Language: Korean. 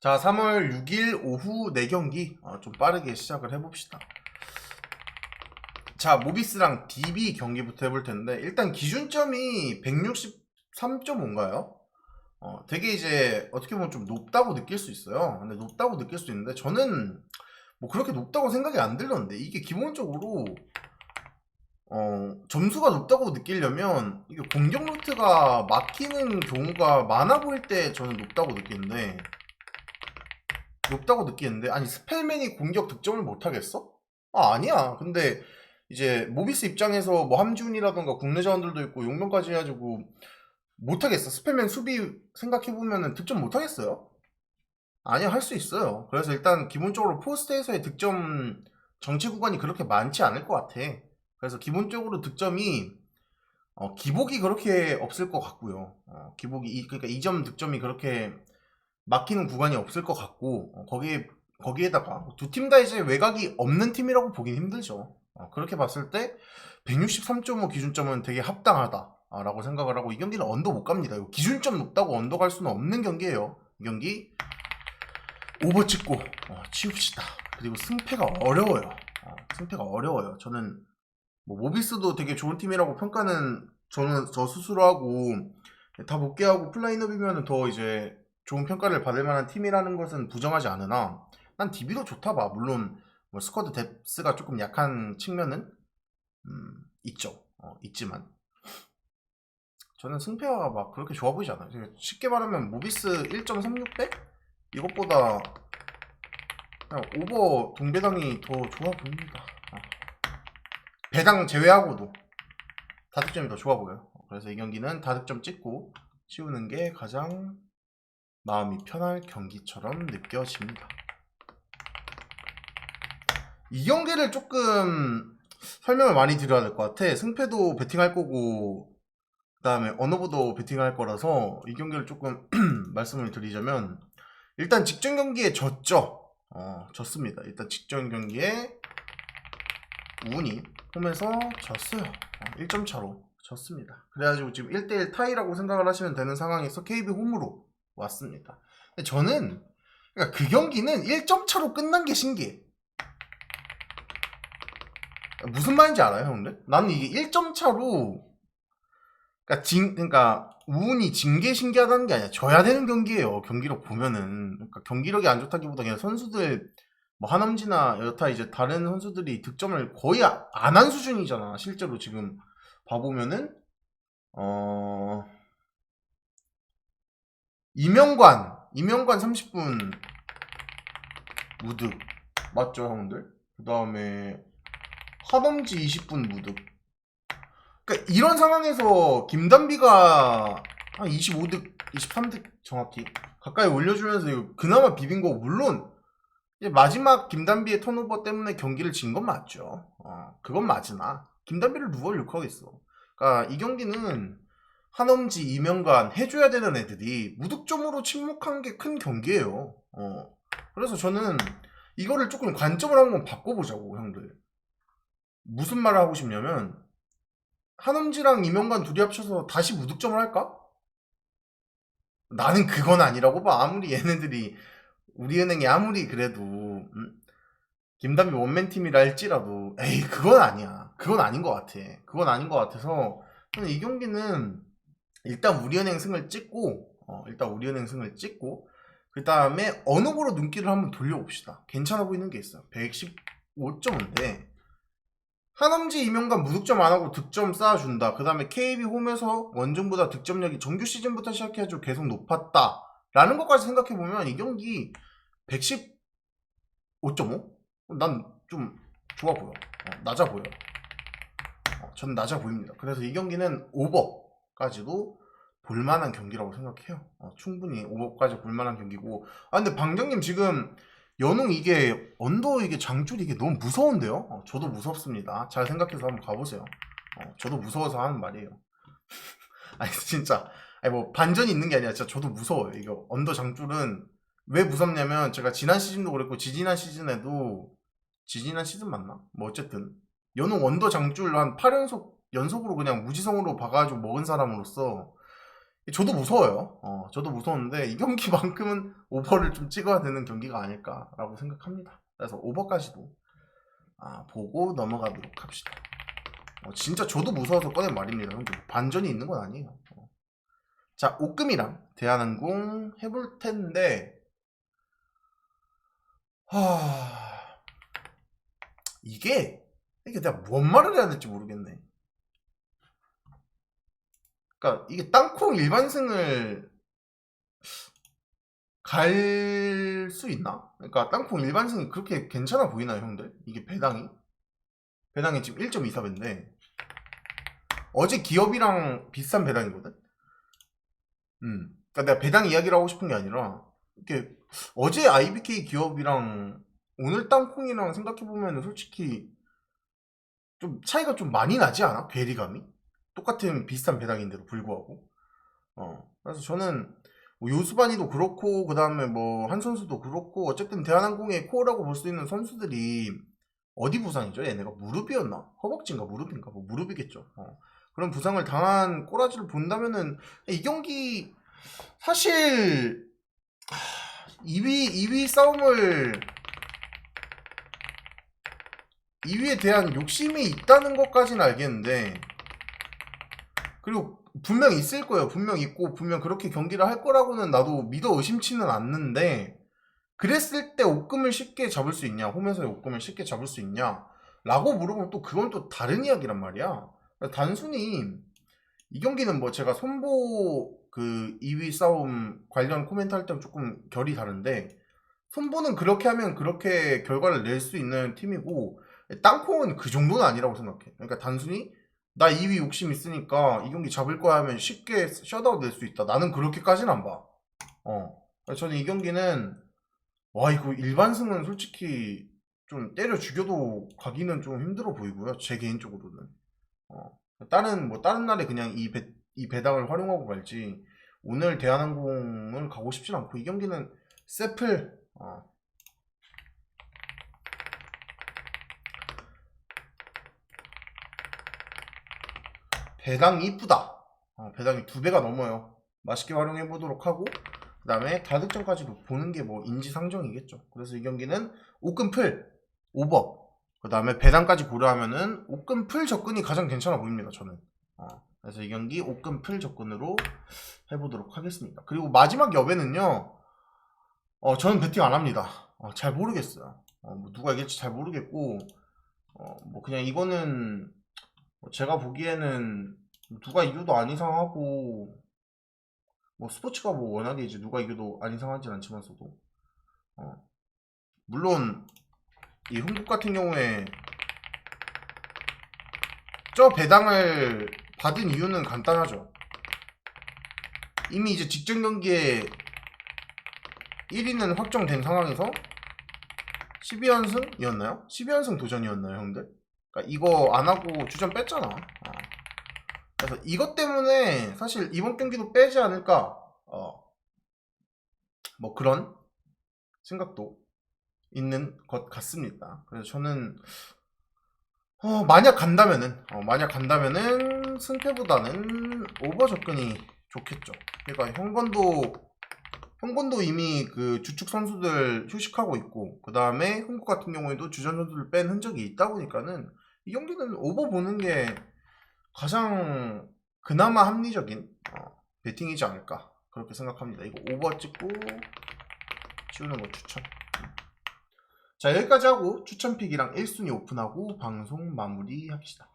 자, 3월 6일 오후 4경기 어, 좀 빠르게 시작을 해봅시다. 자, 모비스랑 DB 경기부터 해볼 텐데 일단 기준점이 163.5인가요? 어, 되게 이제 어떻게 보면 좀 높다고 느낄 수 있어요. 근데 높다고 느낄 수 있는데 저는 뭐 그렇게 높다고 생각이 안 들렸는데 이게 기본적으로 어, 점수가 높다고 느끼려면 이게 공격 루트가 막히는 경우가 많아 보일 때 저는 높다고 느끼는데 높다고 느끼는데 아니 스펠맨이 공격 득점을 못 하겠어? 아 아니야. 근데 이제 모비스 입장에서 뭐 함준이라던가 국내 자원들도 있고 용병까지 해가지고 못 하겠어. 스펠맨 수비 생각해 보면은 득점 못 하겠어요? 아니야 할 수 있어요. 그래서 일단 기본적으로 포스트에서의 득점 정치 구간이 그렇게 많지 않을 것 같아. 그래서 기본적으로 득점이 어, 기복이 그렇게 없을 것 같고요. 어, 기복이 이- 그러니까 2점 득점이 그렇게 막히는 구간이 없을 것 같고 어, 거기에 거기에다가 두 팀 다 이제 외곽이 없는 팀이라고 보긴 힘들죠. 어, 그렇게 봤을 때 163.5 기준점은 되게 합당하다라고 생각을 하고 이 경기는 언더 못 갑니다. 기준점 높다고 언더 갈 수는 없는 경기예요. 이 경기 오버 찍고 어, 치웁시다. 그리고 승패가 어려워요. 어, 승패가 어려워요. 저는 뭐 모비스도 되게 좋은 팀이라고 평가는 저는 저 스스로 하고 다 복귀하고 플라인업이면 더 이제 좋은 평가를 받을 만한 팀이라는 것은 부정하지 않으나 난 DB도 좋다 봐. 물론 뭐 스쿼드 뎁스가 조금 약한 측면은 음, 있죠. 어, 있지만 저는 승패가 막 그렇게 좋아 보이지 않아요. 쉽게 말하면 모비스 1.36배 이것보다 그냥 오버 동배당이 더 좋아 보입니다. 어. 배당 제외하고도 다득점이 더 좋아 보여요. 그래서 이 경기는 다득점 찍고 치우는 게 가장 마음이 편할 경기처럼 느껴집니다. 이 경기를 조금 설명을 많이 드려야 될 것 같아. 승패도 베팅할 거고, 그 다음에 언어보도 베팅할 거라서 이 경기를 조금 말씀을 드리자면, 일단 직전 경기에 졌죠. 어, 졌습니다. 일단 직전 경기에 운이 홈에서 졌어요. 어, 1점 차로 졌습니다. 그래가지고 지금 1대1 타이라고 생각을 하시면 되는 상황에서 KB 홈으로 왔습니다. 근데 저는 그러니까 그 경기는 1점 차로 끝난 게 신기해. 무슨 말인지 알아요, 형들? 나는 이게 1점 차로 그러니까 진 그러니까 우운이 진 게 신기하다는 게 아니야. 져야 되는 경기예요. 경기력 보면은 그러니까 경기력이 안 좋다기보다 그냥 선수들 뭐 한엄지나 여타 이제 다른 선수들이 득점을 거의 안 한 수준이잖아. 실제로 지금 봐보면은 어 이명관 이명관 30분 무득 맞죠 형들? 그 다음에 한엄지 20분 무득 그러니까 이런 상황에서 김단비가 한 25득 23득 정확히 가까이 올려주면서 그나마 비빈 거 물론 마지막 김단비의 턴오버 때문에 경기를 진 건 맞죠. 어, 그건 맞으나 김단비를 누가 욕하겠어. 그러니까 이 경기는 한엄지, 이명관 해줘야 되는 애들이 무득점으로 침묵한 게 큰 경기예요. 어, 그래서 저는 이거를 조금 관점을 한번 바꿔보자고 형들. 무슨 말을 하고 싶냐면 한엄지랑 이명관 둘이 합쳐서 다시 무득점을 할까? 나는 그건 아니라고 봐. 아무리 얘네들이 우리은행이 아무리 그래도 음, 김담비 원맨 팀이라 할지라도 에이 그건 아니야. 그건 아닌 것 같아. 그건 아닌 것 같아서 저는 이 경기는 일단 우리은행 승을 찍고 어, 일단 우리은행 승을 찍고 그 다음에 어느으로 눈길을 한번 돌려봅시다. 괜찮아 보이는 게 있어요. 115점인데 한엄지 이명관 무득점 안 하고 득점 쌓아준다. 그 다음에 KB 홈에서 원정보다 득점력이 정규 시즌부터 시작해가지고 계속 높았다. 라는 것까지 생각해보면 이 경기 115.5? 난 좀 좋아 보여. 어, 낮아 보여. 어, 저는 낮아 보입니다. 그래서 이 경기는 오버까지도 볼만한 경기라고 생각해요. 어, 충분히 오버까지 볼만한 경기고. 아, 근데 방정님 지금 연웅 이게 언더 이게 장줄이 이게 너무 무서운데요? 어, 저도 무섭습니다. 잘 생각해서 한번 가보세요. 어, 저도 무서워서 하는 말이에요. 아니 진짜 아니 뭐 반전이 있는 게 아니라 진짜 저도 무서워요. 이거 언더 장줄은 왜 무섭냐면 제가 지난 시즌도 그랬고 지지난 시즌에도 지지난 시즌 맞나? 뭐 어쨌든 연웅 언더 장줄 한 8연속 연속으로 그냥 무지성으로 봐가지고 먹은 사람으로서 저도 무서워요. 어, 저도 무서운데 이 경기만큼은 오버를 좀 찍어야 되는 경기가 아닐까라고 생각합니다. 그래서 오버까지도 아, 보고 넘어가도록 합시다. 어, 진짜 저도 무서워서 꺼낸 말입니다. 반전이 있는 건 아니에요. 어. 자, 오금이랑 대한항공 해볼 텐데 하... 이게 이게 내가 뭔 말을 해야 될지 모르겠네. 그러니까 이게 땅콩 일반승을 갈 수 있나? 그러니까 땅콩 일반승이 그렇게 괜찮아 보이나요, 형들? 이게 배당이? 배당이 지금 1.24배인데 어제 기업이랑 비슷한 배당이거든. 음. 그러니까 내가 배당 이야기를 하고 싶은 게 아니라 이렇게 어제 IBK 기업이랑 오늘 땅콩이랑 생각해 보면 솔직히 좀 차이가 좀 많이 나지 않아? 괴리감이? 똑같은 비슷한 배당인데도 불구하고. 어. 그래서 저는 뭐 요수반이도 그렇고 그 다음에 뭐 한 선수도 그렇고 어쨌든 대한항공의 코어라고 볼 수 있는 선수들이 어디 부상이죠? 얘네가 무릎이었나? 허벅지인가 무릎인가? 뭐 무릎이겠죠. 어. 그런 부상을 당한 꼬라지를 본다면은 이 경기 사실 2위 2위 싸움을 2위에 대한 욕심이 있다는 것까지는 알겠는데 그리고 분명 있을 거예요. 분명 있고 분명 그렇게 경기를 할 거라고는 나도 믿어 의심치는 않는데 그랬을 때 옥금을 쉽게 잡을 수 있냐? 홈에서의 옥금을 쉽게 잡을 수 있냐? 라고 물어보면 또 그건 또 다른 이야기란 말이야. 단순히 이 경기는 뭐 제가 손보 그 2위 싸움 관련 코멘트 할 때랑 조금 결이 다른데 손보는 그렇게 하면 그렇게 결과를 낼 수 있는 팀이고 땅콩은 그 정도는 아니라고 생각해. 그러니까 단순히 나 2위 욕심 있으니까 이 경기 잡을 거야 하면 쉽게 셧아웃 낼 수 있다. 나는 그렇게까지는 안 봐. 어. 저는 이 경기는 와 이거 일반승은 솔직히 좀 때려 죽여도 가기는 좀 힘들어 보이고요. 제 개인적으로는. 어. 다른 뭐 다른 날에 그냥 이, 배, 이 배당을 활용하고 갈지 오늘 대한항공을 가고 싶진 않고 이 경기는 세플 어. 배당이 이쁘다. 어, 배당이 두 배가 넘어요. 맛있게 활용해 보도록 하고 그 다음에 다득점까지도 보는 게 뭐 인지상정이겠죠. 그래서 이 경기는 오금풀 오버 그 다음에 배당까지 고려하면은 오금풀 접근이 가장 괜찮아 보입니다. 저는. 어, 그래서 이 경기 오금풀 접근으로 해보도록 하겠습니다. 그리고 마지막 여배는요. 어, 저는 배팅 안 합니다. 어, 잘 모르겠어요. 어, 뭐 누가 이길지 잘 모르겠고 어, 뭐 그냥 이거는 뭐 제가 보기에는 누가 이겨도 안 이상하고 뭐 스포츠가 뭐 워낙에 이제 누가 이겨도 안 이상하진 않지만서도 어 물론 이 흥국 같은 경우에 저 배당을 받은 이유는 간단하죠 이미 이제 직전 경기에 1위는 확정된 상황에서 12연승이었나요? 12연승 도전이었나요 형들? 그러니까 이거 안 하고 주전 뺐잖아. 어. 그래서 이것 때문에 사실 이번 경기도 빼지 않을까. 어. 뭐 그런 생각도 있는 것 같습니다. 그래서 저는 어, 만약 간다면은 어, 만약 간다면은 승패보다는 오버 접근이 좋겠죠. 그러니까 형건도 형건도 이미 그 주축 선수들 휴식하고 있고 그 다음에 흥국 같은 경우에도 주전 선수를 뺀 흔적이 있다 보니까는 이 경기는 오버 보는 게 가장 그나마 합리적인 어, 배팅이지 않을까 그렇게 생각합니다. 이거 오버 찍고 치우는 거 추천. 자 여기까지 하고 추천픽이랑 1순위 오픈하고 방송 마무리 합시다.